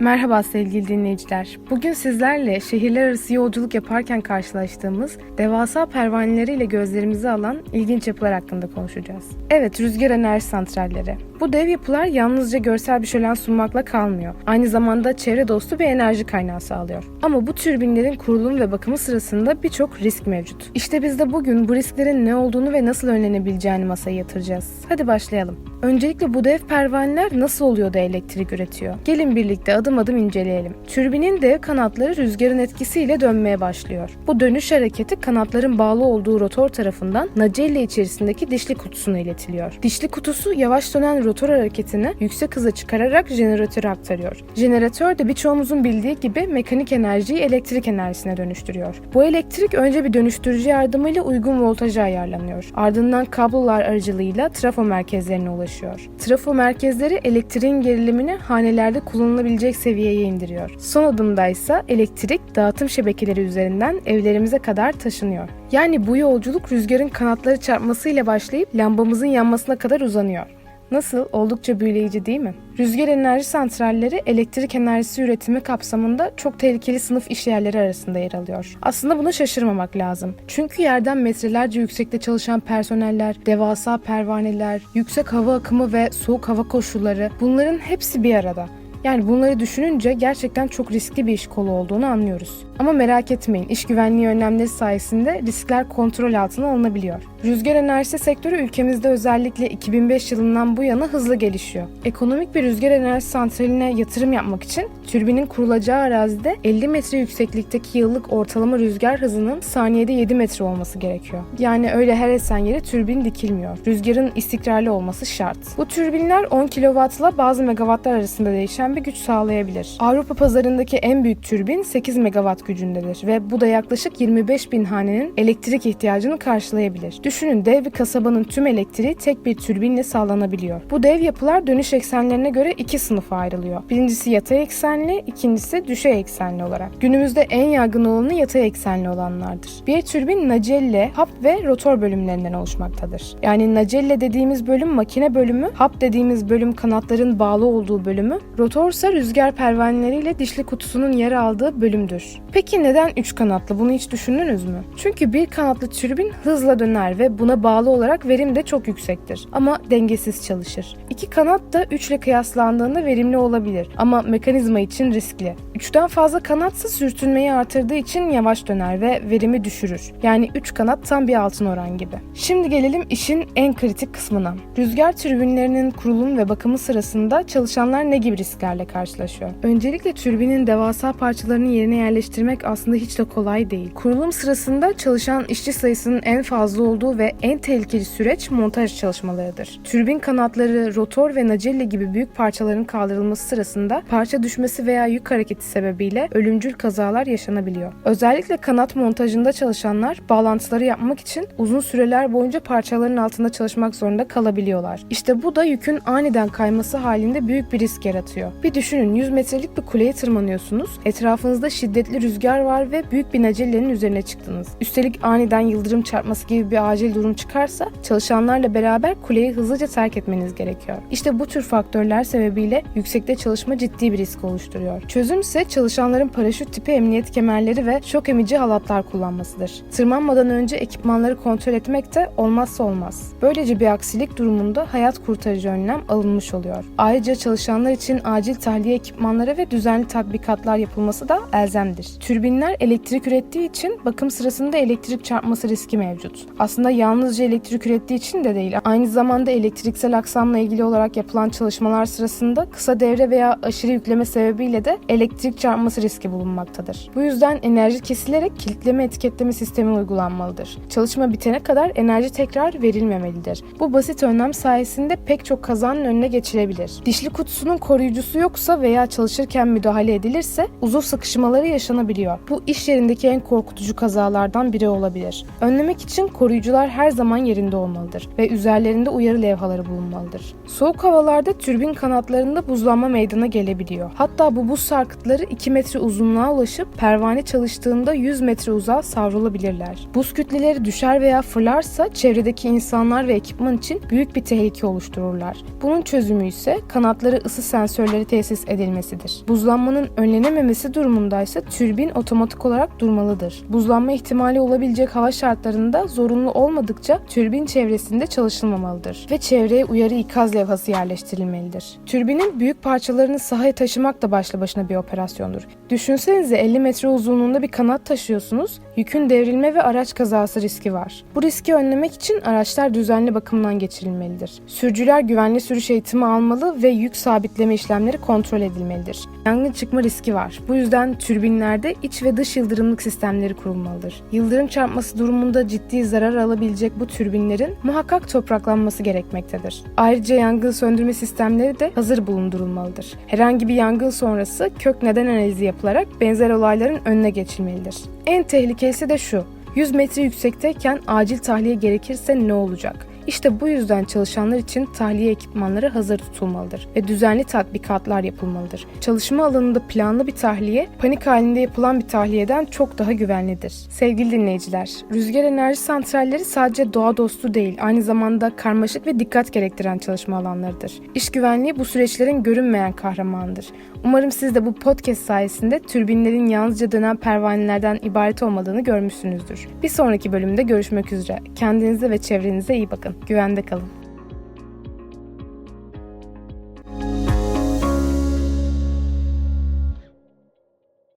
Merhaba sevgili dinleyiciler. Bugün sizlerle şehirler arası yolculuk yaparken karşılaştığımız devasa pervaneleriyle gözlerimizi alan ilginç yapılar hakkında konuşacağız. Evet, rüzgar enerji santralleri. Bu dev yapılar yalnızca görsel bir şölen sunmakla kalmıyor. Aynı zamanda çevre dostu bir enerji kaynağı sağlıyor. Ama bu türbinlerin kurulum ve bakımı sırasında birçok risk mevcut. İşte biz de bugün bu risklerin ne olduğunu ve nasıl önlenebileceğini masaya yatıracağız. Hadi başlayalım. Öncelikle bu dev pervaneler nasıl oluyor da elektrik üretiyor? Gelin birlikte adım adım inceleyelim. Türbinin dev kanatları rüzgarın etkisiyle dönmeye başlıyor. Bu dönüş hareketi kanatların bağlı olduğu rotor tarafından nacelle içerisindeki dişli kutusuna iletiliyor. Dişli kutusu yavaş dönen rotor hareketini yüksek hıza çıkararak jeneratöre aktarıyor. Jeneratör de birçoğumuzun bildiği gibi mekanik enerjiyi elektrik enerjisine dönüştürüyor. Bu elektrik önce bir dönüştürücü yardımıyla uygun voltaja ayarlanıyor. Ardından kablolar aracılığıyla trafo merkezlerine ulaşıyor. Trafo merkezleri elektriğin gerilimini hanelerde kullanılabilecek seviyeye indiriyor. Son adımda ise elektrik dağıtım şebekeleri üzerinden evlerimize kadar taşınıyor. Yani bu yolculuk rüzgarın kanatları çarpmasıyla başlayıp lambamızın yanmasına kadar uzanıyor. Nasıl? Oldukça büyüleyici değil mi? Rüzgar enerji santralleri elektrik enerjisi üretimi kapsamında çok tehlikeli sınıf işyerleri arasında yer alıyor. Aslında buna şaşırmamak lazım. Çünkü yerden metrelerce yüksekte çalışan personeller, devasa pervaneler, yüksek hava akımı ve soğuk hava koşulları bunların hepsi bir arada. Yani bunları düşününce gerçekten çok riskli bir iş kolu olduğunu anlıyoruz. Ama merak etmeyin, iş güvenliği önlemleri sayesinde riskler kontrol altına alınabiliyor. Rüzgar enerjisi sektörü ülkemizde özellikle 2005 yılından bu yana hızlı gelişiyor. Ekonomik bir rüzgar enerji santraline yatırım yapmak için türbinin kurulacağı arazide 50 metre yükseklikteki yıllık ortalama rüzgar hızının saniyede 7 metre olması gerekiyor. Yani öyle her esen yere türbin dikilmiyor. Rüzgarın istikrarlı olması şart. Bu türbinler 10 kW'la bazı megawattlar arasında değişen bir güç sağlayabilir. Avrupa pazarındaki en büyük türbin 8 megawatt gücündedir ve bu da yaklaşık 25 bin hanenin elektrik ihtiyacını karşılayabilir. Düşünün dev bir kasabanın tüm elektriği tek bir türbinle sağlanabiliyor. Bu dev yapılar dönüş eksenlerine göre iki sınıfa ayrılıyor. Birincisi yatay eksenli, ikincisi düşey eksenli olarak. Günümüzde en yaygın olanı yatay eksenli olanlardır. Bir türbin nacelle, hap ve rotor bölümlerinden oluşmaktadır. Yani nacelle dediğimiz bölüm makine bölümü, hap dediğimiz bölüm kanatların bağlı olduğu bölümü, rotorsa rüzgar pervaneleriyle dişli kutusunun yer aldığı bölümdür. Peki neden üç kanatlı? Bunu hiç düşündünüz mü? Çünkü bir kanatlı türbin hızla döner ve buna bağlı olarak verim de çok yüksektir. Ama dengesiz çalışır. İki kanat da üçle kıyaslandığında verimli olabilir ama mekanizma için riskli. Üçten fazla kanatsa sürtünmeyi artırdığı için yavaş döner ve verimi düşürür. Yani üç kanat tam bir altın oran gibi. Şimdi gelelim işin en kritik kısmına. Rüzgar türbinlerinin kurulum ve bakımı sırasında çalışanlar ne gibi risklerle karşılaşıyor? Öncelikle türbinin devasa parçalarını yerine yerleştirmek aslında hiç de kolay değil. Kurulum sırasında çalışan işçi sayısının en fazla olduğu ve en tehlikeli süreç montaj çalışmalarıdır. Türbin kanatları, rotor ve nacelle gibi büyük parçaların kaldırılması sırasında parça düşmesi veya yük hareketi sebebiyle ölümcül kazalar yaşanabiliyor. Özellikle kanat montajında çalışanlar bağlantıları yapmak için uzun süreler boyunca parçaların altında çalışmak zorunda kalabiliyorlar. İşte bu da yükün aniden kayması halinde büyük bir risk yaratıyor. Bir düşünün 100 metrelik bir kuleye tırmanıyorsunuz. Etrafınızda şiddetli rüzgar var ve büyük bir nacellenin üzerine çıktınız. Üstelik aniden yıldırım çarpması gibi bir acil durum çıkarsa çalışanlarla beraber kuleyi hızlıca terk etmeniz gerekiyor. İşte bu tür faktörler sebebiyle yüksekte çalışma ciddi bir risk oluşturuyor. Çözüm ise çalışanların paraşüt tipi emniyet kemerleri ve şok emici halatlar kullanmasıdır. Tırmanmadan önce ekipmanları kontrol etmek de olmazsa olmaz. Böylece bir aksilik durumunda hayat kurtarıcı önlem alınmış oluyor. Ayrıca çalışanlar için acil tahliye ekipmanları ve düzenli tatbikatlar yapılması da elzemdir. Türbinler elektrik ürettiği için bakım sırasında elektrik çarpması riski mevcut. Aslında yalnızca elektrik ürettiği için de değil, aynı zamanda elektriksel aksamla ilgili olarak yapılan çalışmalar sırasında kısa devre veya aşırı yükleme sebebiyle de elektrik çarpması riski bulunmaktadır. Bu yüzden enerji kesilerek kilitleme etiketleme sistemi uygulanmalıdır. Çalışma bitene kadar enerji tekrar verilmemelidir. Bu basit önlem sayesinde pek çok kazanın önüne geçilebilir. Dişli kutusunun koruyucusu yoksa veya çalışırken müdahale edilirse uzuv sıkışmaları yaşanabiliyor. Bu iş yerindeki en korkutucu kazalardan biri olabilir. Önlemek için koruyucular her zaman yerinde olmalıdır ve üzerlerinde uyarı levhaları bulunmalıdır. Soğuk havalarda türbin kanatlarında buzlanma meydana gelebiliyor. Hatta bu buz sarkıtları 2 metre uzunluğa ulaşıp pervane çalıştığında 100 metre uzağa savrulabilirler. Buz kütleleri düşer veya fırlarsa çevredeki insanlar ve ekipman için büyük bir tehlike oluştururlar. Bunun çözümü ise kanatları ısı sensörleri tesis edilmesidir. Buzlanmanın önlenememesi durumundaysa türbin otomatik olarak durmalıdır. Buzlanma ihtimali olabilecek hava şartlarında zorunlu olmadıkça türbin çevresinde çalışılmamalıdır ve çevreye uyarı ikaz levhası yerleştirilmelidir. Türbinin büyük parçalarını sahaya taşımak da başlı başına bir operasyondur. Düşünsenize 50 metre uzunluğunda bir kanat taşıyorsunuz, yükün devrilme ve araç kazası riski var. Bu riski önlemek için araçlar düzenli bakımdan geçirilmelidir. Sürücüler güvenli sürüş eğitimi almalı ve yük sabitleme işlemleri kontrol edilmelidir. Yangın çıkma riski var. Bu yüzden türbinlerde iç ve dış yıldırımlık sistemleri kurulmalıdır. Yıldırım çarpması durumunda ciddi zarar alabilecek bu türbinlerin muhakkak topraklanması gerekmektedir. Ayrıca yangın söndürme sistemleri de hazır bulundurulmalıdır. Herhangi bir yangın sonrası kök neden analizi yapılarak benzer olayların önüne geçilmelidir. En tehlikelisi de şu. 100 metre yüksekteyken acil tahliye gerekirse ne olacak? İşte bu yüzden çalışanlar için tahliye ekipmanları hazır tutulmalıdır ve düzenli tatbikatlar yapılmalıdır. Çalışma alanında planlı bir tahliye, panik halinde yapılan bir tahliyeden çok daha güvenlidir. Sevgili dinleyiciler, rüzgar enerji santralleri sadece doğa dostu değil, aynı zamanda karmaşık ve dikkat gerektiren çalışma alanlarıdır. İş güvenliği bu süreçlerin görünmeyen kahramanıdır. Umarım siz de bu podcast sayesinde türbinlerin yalnızca dönen pervanelerden ibaret olmadığını görmüşsünüzdür. Bir sonraki bölümde görüşmek üzere. Kendinize ve çevrenize iyi bakın. Güvende kalın.